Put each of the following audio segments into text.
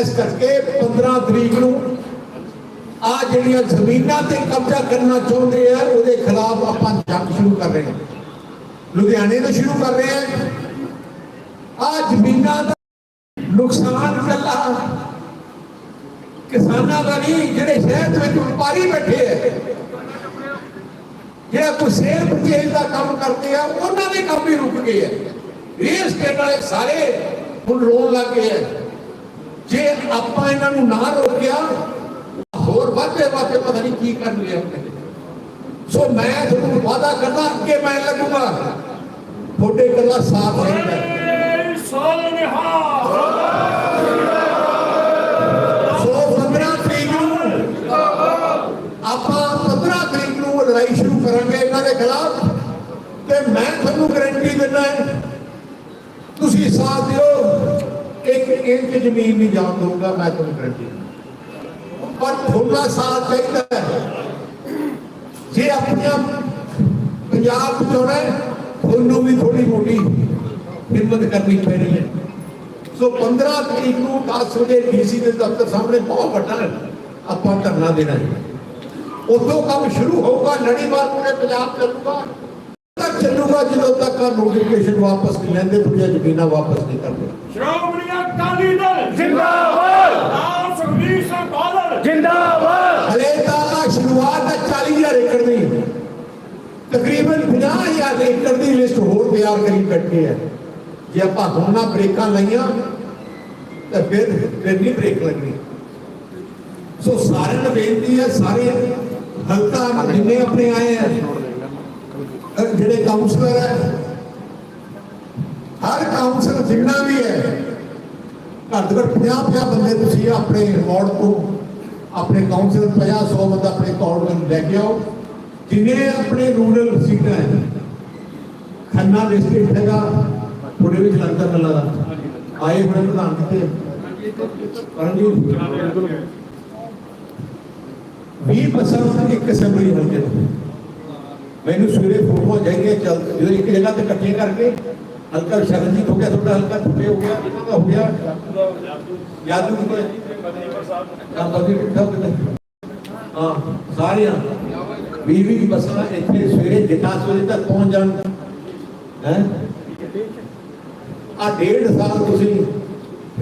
ਇਸ ਕਰਕੇ 15 ਤਰੀਕ ਨੂੰ ਆ ਜਿਹੜੀਆਂ ਜ਼ਮੀਨਾਂ ਤੇ ਕਬਜ਼ਾ ਕਰਨਾ ਚਾਹੁੰਦੇ ਆ, ਉਹਦੇ ਖਿਲਾਫ ਆਪਾਂ ਜੰਗ ਸ਼ੁਰੂ ਕਰ ਰਹੇ ਹਾਂ। ਲੁਧਿਆਣੇ ਤੋਂ ਸ਼ੁਰੂ ਕਰ ਰਹੇ ਹਾਂ। ਆ ਜ਼ਮੀਨਾਂ ਦਾ ਨੁਕਸਾਨ ਕੱਲਾ ਕਿਸਾਨਾਂ ਦਾ ਨਹੀਂ, ਜਿਹੜੇ ਸ਼ਹਿਰ ਵਿੱਚ ਵਪਾਰੀ ਬੈਠੇ ਆ। ਜਿਹੜਾ ਕੋਈ ਸੇਲ ਪਰਚੇਜ ਦਾ ਕੰਮ ਕਰਦੇ ਆ, ਉਹਨਾਂ ਦੇ ਕੰਮ ਵੀ ਰੁਕ ਗਏ ਆ। ਰੀਅਲ ਸਟੇਟ ਵਾਲੇ ਸਾਰੇ ਹੁਣ ਰੋਣ ਲੱਗ ਗਏ ਆ। ਜੇ ਆਪਾਂ ਇਹਨਾਂ ਨੂੰ ਨਾ ਰੋਕਿਆ, ਹੋਰ ਵਾਧੇ ਵਾਧੇ ਪਤਾ ਨਹੀਂ ਕੀ ਕਰਨ ਲਿਆ ਸੋ ਮੈਂ ਤੁਹਾਨੂੰ ਵਾਅਦਾ ਕਰਦਾ ਕਿ ਮੈਂ ਲੱਗੂਗਾ। ਤੁਹਾਡੇ ਗੱਲਾਂ ਸਾਫ਼ ਰਹੇਗਾ ਸੋ 15 ਤਰੀਕ ਨੂੰ, ਆਪਾਂ 15 ਤਰੀਕ ਨੂੰ ਲੜਾਈ ਸ਼ੁਰੂ ਕਰਾਂਗੇ ਇਹਨਾਂ ਦੇ ਖਿਲਾਫ। ਤੇ ਮੈਂ ਤੁਹਾਨੂੰ ਗਰੰਟੀ ਦਿੰਦਾ ਤੁਸੀਂ ਸਾਥ ਦਿਓ। ਇੰਚ ਜ਼ਮੀਨ ਨਹੀਂ ਜਾਣ ਦਊਗਾ, ਮੈਂ ਤੁਹਾਨੂੰ ਗਾਰੰਟੀ ਪਰ ਤੁਹਾਡਾ ਸਾਥ ਚਾਹੀਦਾ ਜੇ ਆਪਣੀਆਂ ਪੰਜਾਬ ਚੋਣਾ ਤੁਹਾਨੂੰ ਵੀ ਥੋੜੀ ਮੋਟੀ ਹਿੰਮਤ ਕਰਨੀ ਪੈਣੀ ਹੈ। ਸੋ 15 ਤਰੀਕ ਨੂੰ 10 ਵਜੇ ਡੀਸੀ ਦੇ ਦਫ਼ਤਰ ਸਾਹਮਣੇ ਬਹੁਤ ਵੱਡਾ ਆਪਾਂ ਧਰਨਾ ਦੇਣਾ ਹੈ। ਉਦੋਂ ਕੰਮ ਸ਼ੁਰੂ ਹੋਊਗਾ ਲੜੀਵਾਰ ਪੂਰੇ ਪੰਜਾਬ ਚੱਲੂਗਾ। ਤੱਕ ਚੱਲੂਗਾ ਜਦੋਂ ਤੱਕ ਨੋਟੀਫਿਕੇਸ਼ਨ ਵਾਪਸ ਨਹੀਂ ਲੈਂਦੇ ਤੁਹਾਡੀਆਂ ਜ਼ਮੀਨਾਂ ਵਾਪਸ ਨਹੀਂ ਕਰਦੇ। ਸ਼੍ਰੋਮਣੀ ਅਕਾਲੀ ਦਲ ਜਿੰਦਾਬਾਦ ਆਪ ਸੁਖਬੀਰ ਸਿੰਘ ਬਾਦਲ ਜਿੰਦਾਬਾਦ ਹਲੇ ਤਾਂ ਆਹ ਸ਼ੁਰੂਆਤ ਹੈ 40000 ਏਕੜ ਦੀ ਤਕਰੀਬਨ 50000 ਏਕੜ ਦੀ ਲਿਸਟ ਹੋਰ ਤਿਆਰ ਕਰੀ ਬੈਠੇ ਹੈ ਜੇ ਆਪਾਂ ਹੁਣ ਨਾ ਬ੍ਰੇਕਾਂ ਲਾਈਆਂ ਤਾਂ ਫਿਰ ਫਿਰ ਨਹੀਂ ਬ੍ਰੇਕ ਲੱਗਣੀ ਸੋ ਸਾਰਿਆਂ ਨੂੰ ਬੇਨਤੀ ਹੈ ਸਾਰੇ ਹਲਕਾ ਜਿੰਨੇ ਆਪਣੇ ਆਏ ਆ ਅਹ ਜਿਹੜੇ ਕਾਉਂਸਲਰ ਹੈ ਹਰ ਕਾਉਂਸਲਰ ਜਿੰਨਾ ਵੀ ਹੈ ਘੱਟ ਤੋਂ ਘੱਟ 50 50 ਬੰਦੇ ਤੁਸੀਂ ਆਪਣੇ ਵਾਰਡ ਤੋਂ ਆਪਣੇ ਕਾਉਂਸਲਰ 50 100 ਬੰਦਾ ਆਪਣੇ ਕਾਉਂਸਲਰ ਨੂੰ ਲੈ ਕੇ ਆਓ। ਜਿੰਨੇ ਆਪਣੇ ਰੂਰਲ ਸੀਟਾਂ ਹੈ, ਖੰਨਾ ਡਿਸਟ੍ਰਿਕਟ ਹੈਗਾ ਥੋੜੇ ਵਿੱਚ ਲੰਦਰ ਨਲਾ ਦਾ। ਆਏ ਹੋਏ ਪ੍ਰਧਾਨ ਕਿਤੇ ਪਰਮਜੀਤ। 20 ਬੱਸਾਂ ਇੱਕ ਅਸੈਂਬਲੀ ਹਲਕੇ ਮੈਨੂੰ ਸਵੇਰੇ ਫੋਟੋਆਂ ਚਾਹੀਦੀਆਂ, ਚੱਲ, ਜਦੋਂ ਇੱਕ ਜਗ੍ਹਾ ਤੇ ਇਕੱਠੇ ਕਰਕੇ ਹਲਕਾ ਸ਼ਰਨਜੀਤ ਹੋ ਗਿਆ ਤੁਹਾਡਾ ਹਲਕਾ, ਤੁਹਾਡੇ ਹੋ ਗਿਆ ਇਹਨਾਂ ਦਾ ਹੋ ਗਿਆ? ਯਾਦੂ ਕਿਤੇ ਹਾਂ ਬਦੀ ਕਿੱਥੋਂ ਕਿਤੇ। ਹਾਂ, ਸਾਰੀਆਂ ਵੀ ਵੀ ਬੱਸਾਂ ਇੱਥੇ ਸਵੇਰੇ ਜਿੱਦਾਂ ਵਜੇ ਤੱਕ ਪਹੁੰਚ ਜਾਣ। ਹੈ? ਆ ਡੇਢ ਸਾਲ ਤੁਸੀਂ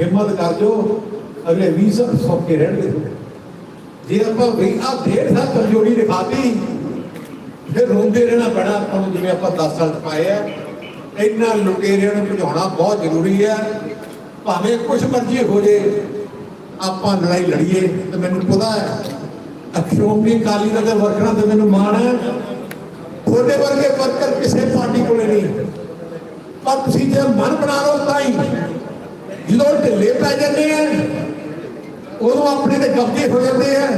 ਹਿੰਮਤ ਕਰ ਜੋ ਅਗਲੇ 20 ਸਾਲ ਸੌਕੇ ਰਹਿਣਗੇ ਜੇ ਆਪਾਂ ਵੀ ਆ ਡੇਢ ਸਾਲ ਕਮਜ਼ੋਰੀ ਦਿਖਾਤੀ, ਫਿਰ ਰੋਂਦੇ ਰਹਿਣਾ ਪੈਣਾ ਆਪਾਂ ਨੂੰ, ਜਿਵੇਂ ਆਪਾਂ 10 ਸਾਲ ਪਾਏ ਆ। ਇਹਨਾਂ ਲੁਟੇਰਿਆਂ ਨੂੰ ਭਜਾਉਣਾ ਬਹੁਤ ਜ਼ਰੂਰੀ ਹੈ। ਭਾਵੇਂ ਕੁਝ ਮਰਜ਼ੀ ਹੋ ਜੇ, ਆਪਾਂ ਲੜਾਈ ਲੜੀਏ ਤੇ ਮੈਨੂੰ ਪਤਾ ਹੈ। ਅਕਸ਼ੋਮੀ ਕਾਲੀ ਦਾ ਤੇ ਵਰਕਰਾਂ ਤੇ ਮੈਨੂੰ ਮਾਣ ਹੈ। ਤੁਹਾਡੇ ਵਰਗੇ ਵਰਕਰ ਕਿਸੇ ਪਾਰਟੀ ਕੋਲੇ ਨਹੀਂ। ਪਰ ਤੁਸੀਂ ਜੇ ਮਨ ਬਣਾ ਲਓ ਤਾਂ ਹੀ। ਜਦੋਂ ਢਿੱਲੇ ਪੈ ਜਾਂਦੇ ਆ, ਉਦੋਂ ਆਪਣੇ ਤੇ ਕਬਜ਼ੇ ਹੋ ਜਾਂਦੇ ਆ।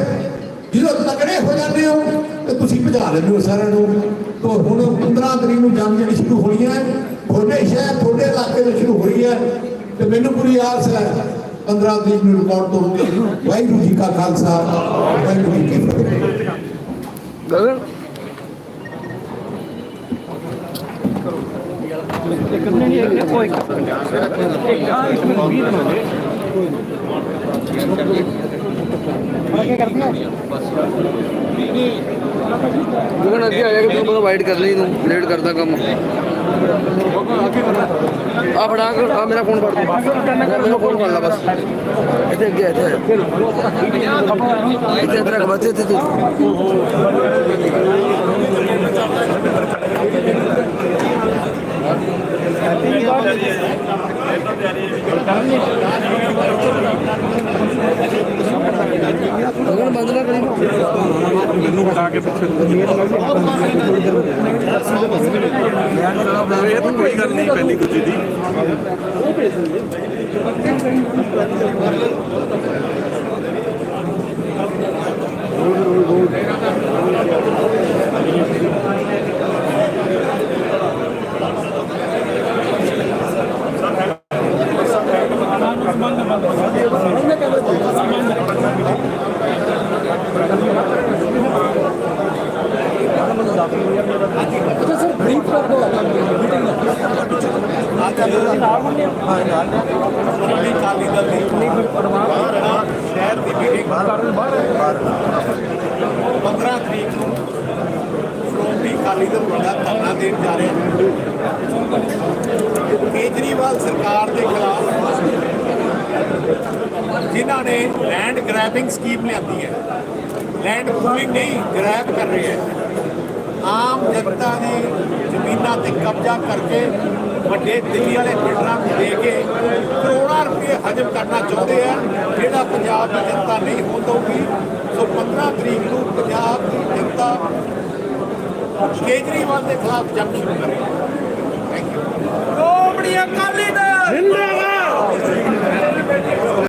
ਜਦੋਂ ਤਕੜੇ ਹੋ ਜਾਂਦੇ ਹੋ ਤੇ ਤੁਸੀਂ ਭਜਾ ਲੈਂਦੇ ਹੋ ਸਾਰਿਆਂ ਨੂੰ ਤੋਂ ਹੁਣ 15 ਤਰੀਕ ਨੂੰ ਜੰਗ ਜਿਹੜੀ ਸ਼ੁਰੂ ਹੋਣੀ ਹੈ ਤੁਹਾਡੇ ਸ਼ਹਿਰ ਤੁਹਾਡੇ ਇਲਾਕੇ ਵਿੱਚ ਸ਼ੁਰੂ ਹੋਈ ਹੈ ਤੇ ਮੈਨੂੰ ਪੂਰੀ ਆਸ ਹੈ 15 ਤਰੀਕ ਨੂੰ ਰਿਕਾਰਡ ਤੋੜੂਗੇ ਵਾਹਿਗੁਰੂ ਜੀ ਕਾ ਖਾਲਸਾ ਵਾਹਿਗੁਰੂ ਜੀ ਕੀ ਫਤਿਹ ਗਗਨ ਕਰਨੇ ਨਹੀਂ ਕੋਈ ਇੱਕ ਆ ਇੱਕ ਮਿੰਟ 20 ਦਿਨ ਹੋ ਗਏ ਅੱਗੇ ਆ ਜਾ ਕੇ ਤੈਨੂੰ ਪਤਾ ਕਰ ਲਈ ਤੂੰ ਲੇਟ ਕਰਦਾ ਕੰਮ। ਆ ਫੜਾ ਕੇ ਆ ਮੇਰਾ ਫੋਨ ਫੜ ਦੇ। ਮੇਰਾ ਫੋਨ ਫੜ ਲੈ ਬਸ। ਇੱਥੇ ਅੱਗੇ ਆ, ਇੱਥੇ ਇੱਥੇ ਇੱਥੇ ਰੱਖ ਬਸ ਇੱਥੇ ਤੂੰ ਗਗਨ ਬੰਦ ਨਾ ਕਰੀ ਮੈਨੂੰ ਹਟਾ ਕੇ ਇਹ ਤਾਂ ਕੋਈ ਗੱਲ ਨਹੀਂ ਪਹਿਲੀ ਦੂਜੀ ਦੀ ਨਹੀਂ ਪਰਵਾਹ 15 ਤਰੀਕ ਨੂੰ ਸ਼੍ਰੋਮਣੀ ਅਕਾਲੀ ਦਲ ਵੱਡਾ ਧਰਨਾ ਦੇਣ ਜਾ ਰਿਹਾ ਹੈ ਕੇਜਰੀਵਾਲ ਸਰਕਾਰ ਦੇ ਖਿਲਾਫ ਜਿਨ੍ਹਾਂ ਨੇ ਲੈਂਡ ਗ੍ਰੈਬਿੰਗ ਸਕੀਮ ਲਿਆਂਦੀ ਹੈ ਲੈਂਡ ਪੂਲਿੰਗ ਨਹੀਂ ਗ੍ਰੈਬ ਕਰ ਰਹੇ ਹੈ ਆਮ ਜਨਤਾ ਦੀ ਜ਼ਮੀਨਾਂ ਤੇ ਕਬਜ਼ਾ ਕਰਕੇ ਵੱਡੇ ਦਿੱਲੀ ਵਾਲੇ ਬਿਲਡਰਾਂ ਨੂੰ ਦੇ ਕੇ ਕਰੋੜਾਂ ਰੁਪਏ ਹਜਮ ਕਰਨਾ ਚਾਹੁੰਦੇ ਆ। ਜਿਹੜਾ ਪੰਜਾਬ ਦੀ ਜਨਤਾ ਨਹੀਂ ਹੋਣ ਸੋ 15 ਤਰੀਕ ਨੂੰ ਪੰਜਾਬ ਦੀ ਜਨਤਾ ਕੇਜਰੀਵਾਲ ਦੇ ਖਿਲਾਫ ਜੰਗ ਸ਼ੁਰੂ ਕਰੇਗੀ।